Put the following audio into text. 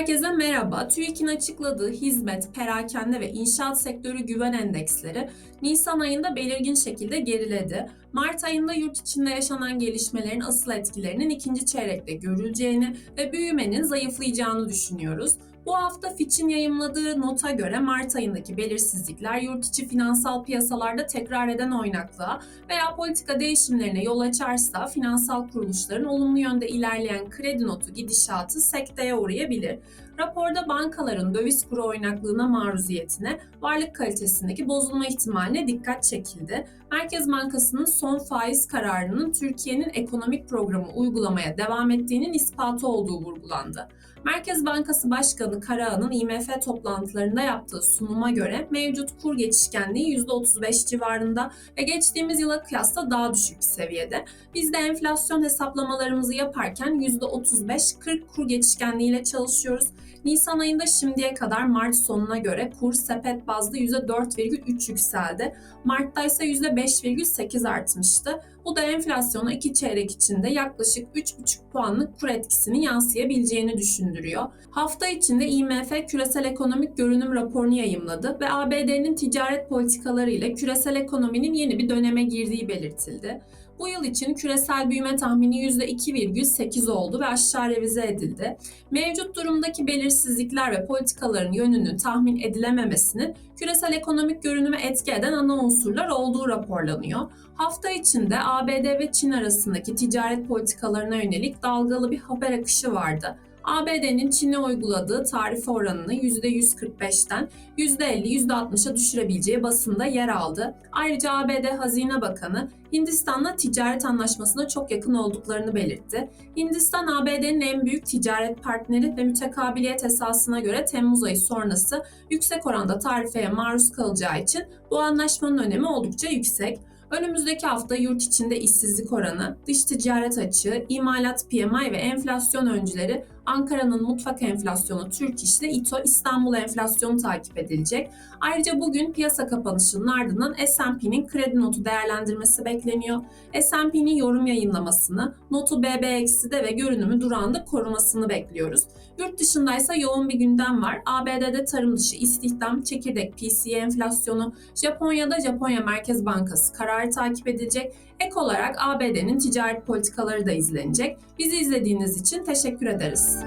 Herkese merhaba. TÜİK'in açıkladığı hizmet, perakende ve inşaat sektörü güven endeksleri Nisan ayında belirgin şekilde geriledi. Mart ayında yurt içinde yaşanan gelişmelerin asıl etkilerinin ikinci çeyrekte görüleceğini ve büyümenin zayıflayacağını düşünüyoruz. Bu hafta Fitch'in yayımladığı nota göre Mart ayındaki belirsizlikler yurt içi finansal piyasalarda tekrar eden oynaklığa veya politika değişimlerine yol açarsa finansal kuruluşların olumlu yönde ilerleyen kredi notu gidişatı sekteye uğrayabilir. Raporda bankaların döviz kuru oynaklığına maruziyetine, varlık kalitesindeki bozulma ihtimaline dikkat çekildi. Merkez Bankası'nın son faiz kararının Türkiye'nin ekonomik programı uygulamaya devam ettiğinin ispatı olduğu vurgulandı. Merkez Bankası Başkanı Karaağan'ın IMF toplantılarında yaptığı sunuma göre mevcut kur geçişkenliği %35 civarında ve geçtiğimiz yıla kıyasla daha düşük bir seviyede. Biz de enflasyon hesaplamalarımızı yaparken %35-40 kur geçişkenliğiyle çalışıyoruz. Nisan ayında şimdiye kadar Mart sonuna göre kur sepet bazlı %4,3 yükseldi. Mart'ta ise %5,8 artmıştı. Bu da enflasyona iki çeyrek içinde yaklaşık 3,5 puanlık kur etkisini yansıyabileceğini düşündürüyor. Hafta içinde IMF küresel ekonomik görünüm raporunu yayımladı ve ABD'nin ticaret politikaları ile küresel ekonominin yeni bir döneme girdiği belirtildi. Bu yıl için küresel büyüme tahmini %2,8 oldu ve aşağı revize edildi. Mevcut durumdaki belirsizlikler ve politikaların yönünün tahmin edilememesinin küresel ekonomik görünüme etki eden ana unsurlar olduğu raporlanıyor. Hafta içinde ABD ve Çin arasındaki ticaret politikalarına yönelik dalgalı bir haber akışı vardı. ABD'nin Çin'e uyguladığı tarife oranını %145'ten %50-%60'a düşürebileceği basında yer aldı. Ayrıca ABD Hazine Bakanı Hindistan'la ticaret anlaşmasına çok yakın olduklarını belirtti. Hindistan ABD'nin en büyük ticaret partneri ve mütekabiliyet esasına göre Temmuz ayı sonrası yüksek oranda tarifeye maruz kalacağı için bu anlaşmanın önemi oldukça yüksek. Önümüzdeki hafta yurt içinde işsizlik oranı, dış ticaret açığı, imalat PMI ve enflasyon öncüleri Ankara'nın mutfak enflasyonu Türk İş ile İTO İstanbul enflasyonu takip edilecek. Ayrıca bugün piyasa kapanışının ardından S&P'nin kredi notu değerlendirmesi bekleniyor. S&P'nin yorum yayınlamasını, notu BB-de ve görünümü durağında korumasını bekliyoruz. Yurt dışındaysa yoğun bir gündem var. ABD'de tarım dışı istihdam, çekirdek PCE enflasyonu, Japonya'da Japonya Merkez Bankası kararı takip edilecek. Ek olarak ABD'nin ticaret politikaları da izlenecek. Bizi izlediğiniz için teşekkür ederiz.